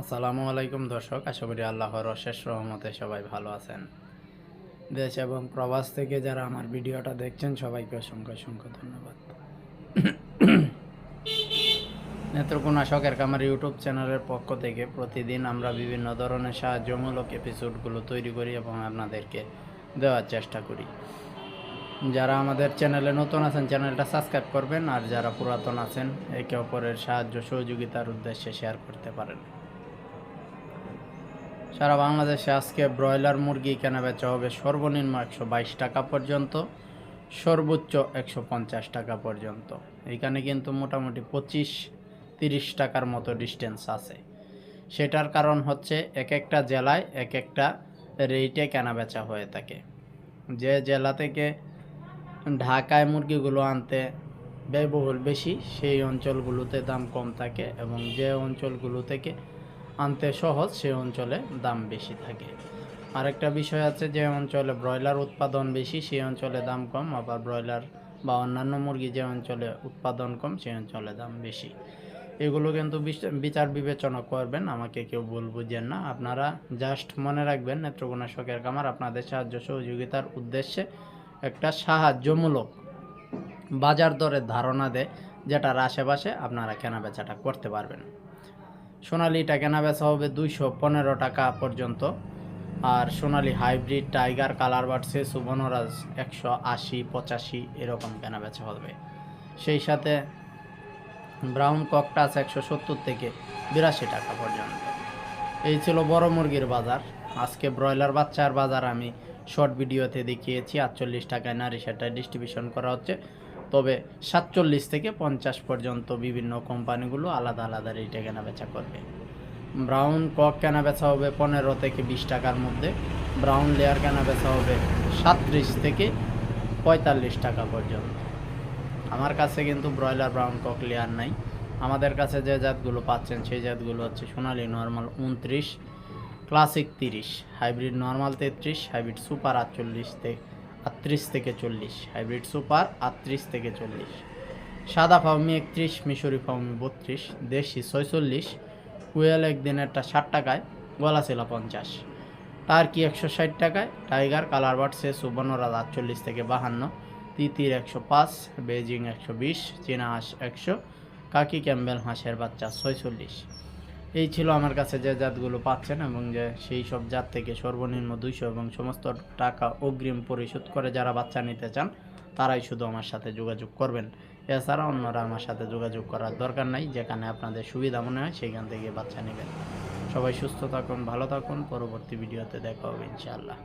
আসসালামু আলাইকুম দর্শক, আশা করি আল্লাহর অশেষ রহমতে সবাই ভালো আছেন। দেশ এবং প্রবাস থেকে যারা আমার ভিডিওটা দেখছেন, সবাইকে অসংখ্য অসংখ্য ধন্যবাদ। নেত্রকোনা শখের কামার ইউটিউব চ্যানেলের পক্ষ থেকে প্রতিদিন আমরা বিভিন্ন ধরনের সাহায্যমূলক এপিসোডগুলো তৈরি করি এবং আপনাদেরকে দেওয়ার চেষ্টা করি। যারা আমাদের চ্যানেলে নতুন আছেন, চ্যানেলটা সাবস্ক্রাইব করবেন, আর যারা পুরাতন আছেন, একে অপরের সাহায্য সহযোগিতার উদ্দেশ্যে শেয়ার করতে পারেন। সারা বাংলাদেশে আজকে ব্রয়লার মুরগি কেনা বেচা হবে সর্বনিম্ন একশো বাইশ টাকা পর্যন্ত, সর্বোচ্চ একশো পঞ্চাশ টাকা পর্যন্ত। এখানে কিন্তু মোটামুটি পঁচিশ তিরিশ টাকার মতো ডিস্টেন্স আছে। সেটার কারণ হচ্ছে এক একটা জেলায় এক একটা রেটে কেনা বেচা হয়ে থাকে। যে জেলা থেকে ঢাকায় মুরগিগুলো আনতে ব্যয়বহুল বেশি, সেই অঞ্চলগুলোতে দাম কম থাকে এবং যে অঞ্চলগুলো থেকে আনতে সহজ সেই অঞ্চলে দাম বেশি থাকে। আরেকটা বিষয় আছে যে অঞ্চলে ব্রয়লার উৎপাদন বেশি সেই অঞ্চলে দাম কম। আবার ব্রয়লার বা অন্যান্য মুরগি যে অঞ্চলে উৎপাদন কম সেই অঞ্চলে দাম বেশি। এগুলো কিন্তু বিচ- বিচার বিবেচনা করবেন। আমাকে কেউ ভুল বুঝেন না। আপনারা জাস্ট মনে রাখবেন নেত্রকোনা শখের কামার আপনাদের সাহায্য সহযোগিতার উদ্দেশ্যে একটা সাহায্যমূলক বাজার দরের ধারণা দেয়, যেটার আশেপাশে আপনারা কেনা বেচাটা করতে পারবেন। সোনালিটা কেনা বেচা হবে দুইশো পনেরো টাকা পর্যন্ত। আর সোনালি হাইব্রিড টাইগার, কালার বাড়ছে সুবর্ণরাজ একশো আশি, পঁচাশি এরকম কেনা বেচা হবে। সেই সাথে ব্রাউন ককটাস একশো সত্তর থেকে বিরাশি টাকা পর্যন্ত। এই ছিল বড় মুরগির বাজার। আজকে ব্রয়লার বাচ্চার বাজার আমি শর্ট ভিডিওতে দেখিয়েছি। আটচল্লিশ টাকায় নারী সেটা ডিস্ট্রিবিউশন করা হচ্ছে। তবে সাতচল্লিশ থেকে পঞ্চাশ পর্যন্ত বিভিন্ন কোম্পানিগুলো আলাদা আলাদা রেটে কেনা বেচা করবে। ব্রাউন কক কেনা বেচা হবে পনেরো থেকে বিশ টাকার মধ্যে। ব্রাউন লেয়ার কেনা বেচা হবে সাতত্রিশ থেকে পঁয়তাল্লিশ টাকা পর্যন্ত। আমার কাছে কিন্তু ব্রয়লার ব্রাউন কক লেয়ার নাই। আমাদের কাছে যে জাতগুলো পাচ্ছেন সেই জাতগুলো হচ্ছে সোনালি নর্মাল উনত্রিশ ক্লাসিক তিরিশ, হাইব্রিড নর্মাল তেত্রিশ, হাইব্রিড সুপার আটচল্লিশ থেকে আটত্রিশ থেকে চল্লিশ। হাইব্রিড সুপার আটত্রিশ থেকে চল্লিশ। সাদা ফাউমি একত্রিশ, মিশরি ফাউমি বত্রিশ, দেশি ছয়চল্লিশ, কুয়েল একদিনেরটা ষাট টাকায়, গলা ছিল পঞ্চাশ। টার্কি একশো ষাট টাকায়, টাইগার কালার বাড়ছে সুবর্ণরাজ আটচল্লিশ থেকে বাহান্ন, তিতির একশো পাঁচ বেজিং একশো বিশ, চীনা হাঁস একশো, কাকি ক্যাম্বেল হাঁসের বাচ্চা ছয়চল্লিশ। এই ছিল আমার কাছে যে জাতগুলো পাচ্ছেন এবং যে সেই সব জাত থেকে সর্বনিম্ন দুইশো এবং সমস্ত টাকা অগ্রিম পরিশোধ করে যারা বাচ্চা নিতে চান, তারাই শুধু আমার সাথে যোগাযোগ করবেন। এছাড়া অন্যরা আমার সাথে যোগাযোগ করার দরকার নাই, যেখানে আপনাদের সুবিধা মনে হয় সেইখান থেকে বাচ্চা নেবেন। সবাই সুস্থ থাকুন, ভালো থাকুন, পরবর্তী ভিডিওতে দেখা হবে ইনশাআল্লাহ।